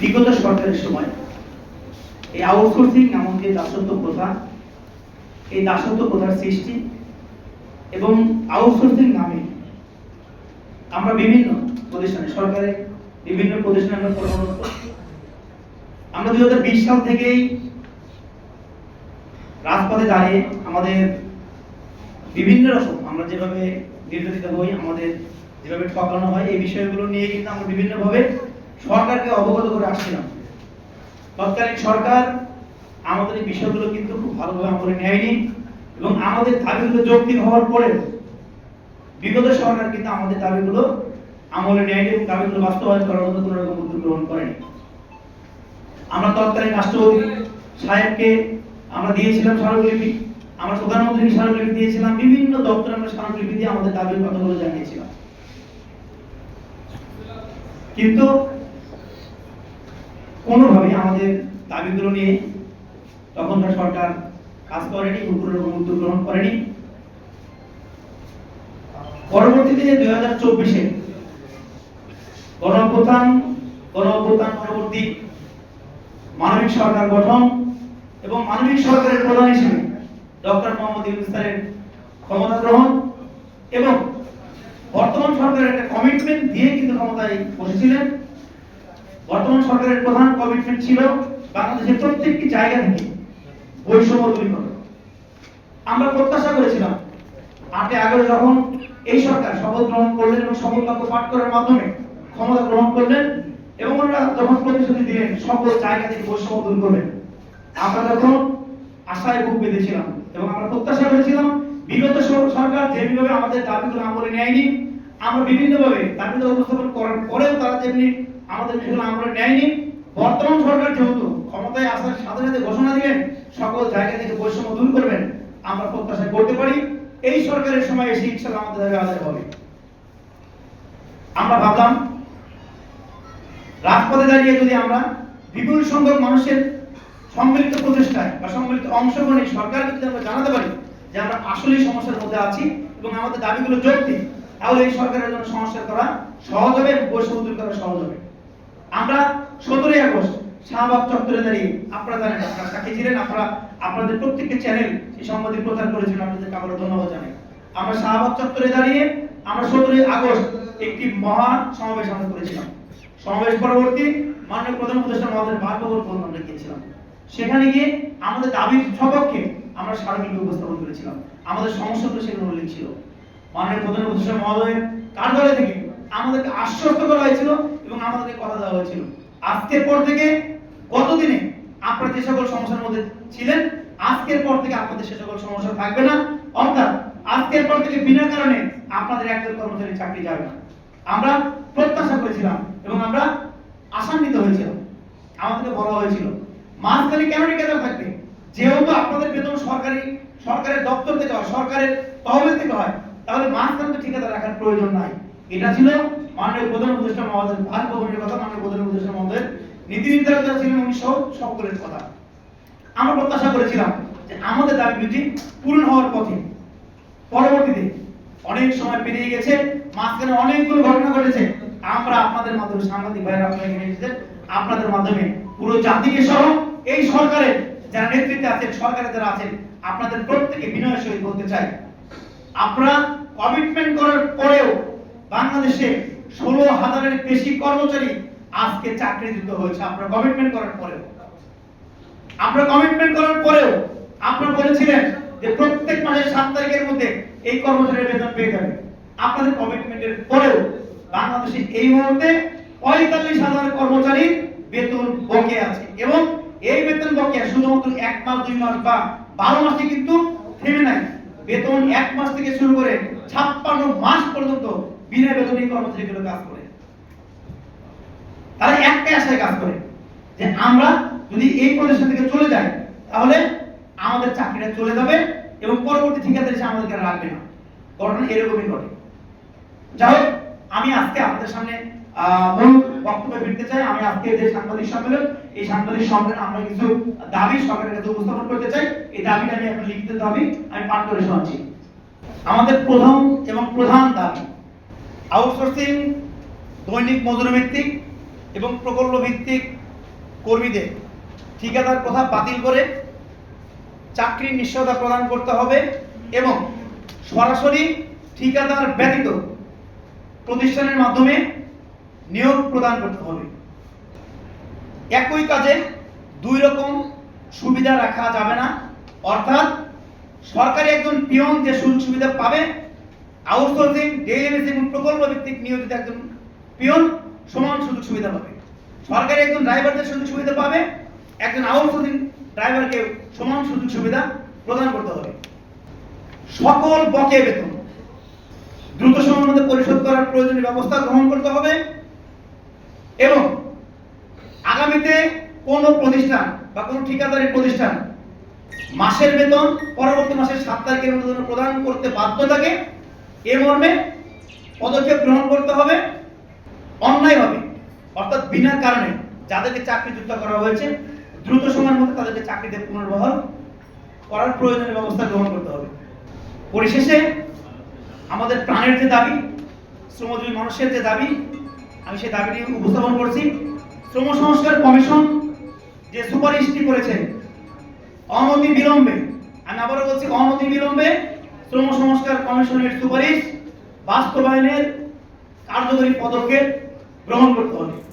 বিগত সরকারের সময় এই আউটসোর্সিং এমন যে দাসত্ব প্রথা, এই দাসত্ব প্রথার সৃষ্টি এবং আউটসোর্সিং নামে আমরা বিভিন্ন প্রতিষ্ঠানে সরকারের বিভিন্ন প্রতিষ্ঠানে আমরা কর্মরত আমরা দুই হাজার বিশ সাল থেকেই রাজপথে দাঁড়িয়ে আমাদের বিভিন্ন রকম, আমরা যেভাবে নির্যাতিত হই, আমাদের যেভাবে ঠকানো হয়, এই বিষয়গুলো নিয়ে কিন্তু আমরা বিভিন্নভাবে সরকারকে অবগত করে আসছিলাম। তৎকালীন সরকার আমাদের এই বিষয়গুলো কিন্তু খুব ভালোভাবে আমলে নেয়নি এবং আমাদের দাবিগুলো যৌক্তিক হওয়ার পরে বিগত সরকার কিন্তু আমাদের দাবিগুলো আমলে নেয়নি এবং দাবিগুলো বাস্তবায়ন করার মতো কোনো রকম উদ্যোগ গ্রহণ করেনি। আমরা তৎকালীন রাষ্ট্রপতি সাহেবকে আমরা দিয়েছিলাম স্মারকলিপি, আমরা প্রধানমন্ত্রীকে স্মারকলিপি দিয়েছিলাম, বিভিন্ন দপ্তরে আমরা স্মারকলিপি দিয়ে আমাদের দাবির কথাগুলো জানিয়েছিলাম। কিন্তু কোনোভাবে আমাদের দাবিগুলো নিয়ে তখনকার সরকার কাজ করেনি কোনো উদ্যোগ গ্রহণ করেনি। পরবর্তীতে দুই হাজার চব্বিশে গণঅভ্যুত্থান গণঅভ্যুত্থান পরবর্তী মানবিক সরকার গঠন এবং মানবিক সরকারের প্রধান হিসেবে ডক্টর মোহাম্মদ ইউনুস ক্ষমতা গ্রহণ এবং বর্তমান সরকারের একটা কমিটমেন্ট দিয়ে কিন্তু ক্ষমতায় বসেছিলেন। বর্তমান সরকারের প্রধান কমিটমেন্ট ছিল বাংলাদেশের প্রত্যেকটি জায়গা থেকে বৈষম্য দূরীকরণ। আমরা প্রত্যাশা করেছিলাম আটে আগস্ট যখন এই সরকার শপথ গ্রহণ করলেন এবং শপথ বাক্য পাঠ করার মাধ্যমে ক্ষমতা গ্রহণ করলেন এবং ওনারা যখন প্রতিশ্রুতি দিলেন সকল জায়গা থেকে বৈষম্য দূর করবেন, আমরা তখন আশায় বুক বেঁধেছিলাম এবং আমরা প্রত্যাশা করেছিলাম বিগত সর- সরকার যেভাবে আমাদের দাবিগুলো আমলে নেয়নি, আমরা বিভিন্নভাবে দাবিগুলো উপস্থাপন করার পরেও তারা যেমনি আমাদের বিষয়গুলো আমলে নেয়নি। বর্তমান সরকার যেহেতু ক্ষমতায় আসার সাথে সাথে ঘোষণা দিলেন, সকল জায়গা থেকে বৈষম্য দূর করবেন, আমরা প্রত্যাশা করতে পারি। এই সরকারের সময় এসে ইনশাল্লাহ আমাদের দাবি আদায় হবে। আমরা ভাবলাম, রাজপথে দাঁড়িয়ে যদি আমরা বিপুল সংখ্যক মানুষের সম্মিলিত প্রচেষ্টায় বা সম্মিলিত অংশগ্রহণে সরকারকে যদি আমরা জানাতে পারি যে আমরা আসলেই সমস্যার মধ্যে আছি এবং আমাদের দাবিগুলো যৌক্তিক, তাহলে এই সরকারের জন্য সংস্কার করা সহজ হবে এবং বৈষম্য দূর করা সহজ হবে। আমরা সতেরোই আগস্ট শাহবাগ চত্বরে দাঁড়িয়ে আপনারা জানেন, আপনারা সাক্ষী ছিলেন, আপনারা আপনাদের প্রত্যেকটি চ্যানেল সেই সম্বন্ধে প্রচার করেছেন, আপনাদেরকে আমরা ধন্যবাদ জানাই। আমরা শাহবাগ চত্বরে দাঁড়িয়ে আমরা সতেরোই আগস্ট একটি মহা সমাবেশ আমরা করেছিলাম। সমাবেশ পরবর্তী মাননীয় প্রধান উপদেষ্টা মহোদয়ের বাসভবন পর্যন্ত আমরা গিয়েছিলাম সেখানে গিয়ে আমাদের দাবির সপক্ষে আমরা স্মারকলিপি উপস্থাপন করেছিলাম। আমাদের সমস্যাগুলো সেখানে উল্লেখ ছিল। মাননীয় প্রধান উপদেষ্টা মহোদয়ের কার্যালয় থেকে আমাদেরকে আশ্বস্ত করা হয়েছিল এবং আমাদেরকে কথা দেওয়া হয়েছিল। আজকের পর থেকে গতদিনে আপনারা যে সকল সমস্যার মধ্যে ছিলেন, আজকের পর থেকে আপনাদের সে সকল সমস্যা থাকবে না। অর্থাৎ আজকের পর থেকে বিনা কারণে আপনাদের একজন কর্মচারী চাকরি যাবে না। আমরা প্রত্যাশা করেছিলাম এবং আমরা আশান্বিত হয়েছিলাম। আমাদেরকে বলা হয়েছিল, মাঝখানে কেন ঠিকাদার থাকবে? যেহেতু আপনাদের বেতন সরকারি, সরকারের দপ্তর থেকে হয় সরকারের তহবিল থেকে হয়, তাহলে মাঝখানে তো ঠিকাদার রাখার প্রয়োজন নাই। এটা ছিল মাননীয় প্রধান উপদেষ্টা মহোদয়ের বাসভবনের কথা মাননীয় প্রধান উপদেষ্টা মহোদয়ের নীতি নির্ধারক যারা ছিলেন উনি সহ সকলের কথা। আমরা প্রত্যাশা করেছিলাম যে আমাদের দাবি দুটি পূরণ হওয়ার পথে, পরবর্তীতে অনেক সময় পেরিয়ে গেছে, মাঝখানে অনেকগুলো ঘটনা ঘটেছে। আমরা আপনাদের মাধ্যমে, সাংবাদিক ভাইরা আপনারা এখানে এসেছেন, আপনাদের মাধ্যমে পুরো জাতিকে সহ এই সরকারের যারা নেতৃত্বে আছেন সরকারে যারা আছেন, আপনাদের প্রত্যেকে বিনয়ের সহিত বলতে চাই। আপনারা কমিটমেন্ট করার পরেও বাংলাদেশে ষোলো হাজারের বেশি কর্মচারী আজকে চাকরিচ্যুত হয়েছে। আপনারা কমিটমেন্ট করার পরেও। আপনারা কমিটমেন্ট করার পরেও আপনারা বলেছিলেন যে প্রত্যেক মাসের সাত তারিখের মধ্যে এই কর্মচারীর বেতন পেয়ে যাবে। আপনাদের কমিটমেন্টের পরেও বাংলাদেশে এই মুহূর্তে পঁয়তাল্লিশ হাজার কর্মচারীর বেতন বকেয়া আছে এবং এই বেতন বকেয়া শুধুমাত্র এক মাস, দুই মাস বা বারো মাসে কিন্তু থেমে নাই। বেতন এক মাস থেকে শুরু করে ছাপ্পান্ন মাস পর্যন্ত বিনা বেতনে কর্মচারীগুলো কাজ করে। তারা একটাই আশায় কাজ করে যে আমরা যদি এই প্রতিষ্ঠান থেকে চলে যাই, তাহলে আমাদের চাকরিটা চলে যাবে এবং পরবর্তী ঠিকাদার এসে আমাদেরকে রাখবে না? ঘটনা এরকমই ঘটে। যাই হোক, আমি আজকে আপনাদের সামনে মূল বক্তব্যে ফিরতে চাই। আমি আজকে যে সাংবাদিক সম্মেলন, এই সাংবাদিক সম্মেলন আমরা কিছু দাবি সরকারের কাছে উপস্থাপন করতে চাই। এই দাবিটা আমি এখন লিখিত দাবি, আমি পাঠ করে শোনাচ্ছি। আমাদের প্রথম এবং প্রধান দাবি আউটসোর্সিং, দৈনিক মজুরি ভিত্তিক এবং প্রকল্প ভিত্তিক কর্মীদের ঠিকাদার প্রথা বাতিল করে চাকরির নিশ্চয়তা প্রদান করতে হবে এবং সরাসরি ঠিকাদার ব্যতীত প্রতিষ্ঠানের মাধ্যমে নিয়োগ প্রদান করতে হবে। একই কাজে দুই রকম সুবিধা রাখা যাবে না। অর্থাৎ সরকারি একজন পিয়ন যে সুযোগ সুবিধা পাবে আউটসোর্সিং বেসিস এবং প্রকল্প ভিত্তিক নিয়োজিত একজন পিয়ন সমান সুযোগ সুবিধা পাবে। সরকারি একজন ড্রাইভারদের সুযোগ সুবিধা পাবে, একজন আউটসোর্সিং ড্রাইভারকে সমান সুযোগ সুবিধা প্রদান করতে হবে। সকল বকেয়া বেতন দ্রুত সময়ের মধ্যে পরিশোধ করার প্রয়োজনীয় ব্যবস্থা গ্রহণ করতে হবে এবং আগামীতে কোন প্রতিষ্ঠান বা কোন ঠিকাদারি প্রতিষ্ঠান মাসের বেতন পরবর্তী মাসের সাত তারিখের মধ্যে প্রদান করতে বাধ্য থাকে এ মর্মে পদক্ষেপ গ্রহণ করতে হবে। অন্যায়ভাবে অর্থাৎ বিনা কারণে যাদেরকে চাকরিযুক্ত করা হয়েছে, দ্রুত সময়ের মধ্যে তাদেরকে চাকরিতে পুনর্বহাল করার প্রয়োজনীয় ব্যবস্থা গ্রহণ করতে হবে। পরিশেষে আমাদের প্রাণের যে দাবি, শ্রমজীবী মানুষের যে দাবি, আমি সেই দাবিটি উপস্থাপন করছি। শ্রম সংস্কার কমিশন যে সুপারিশটি করেছে, অনতি বিলম্বে, আমি আবারও বলছি অনতি বিলম্বে শ্রম সংস্কার কমিশনের সুপারিশ বাস্তবায়নের কার্যকরী পদক্ষেপ গ্রহণ করতে হবে।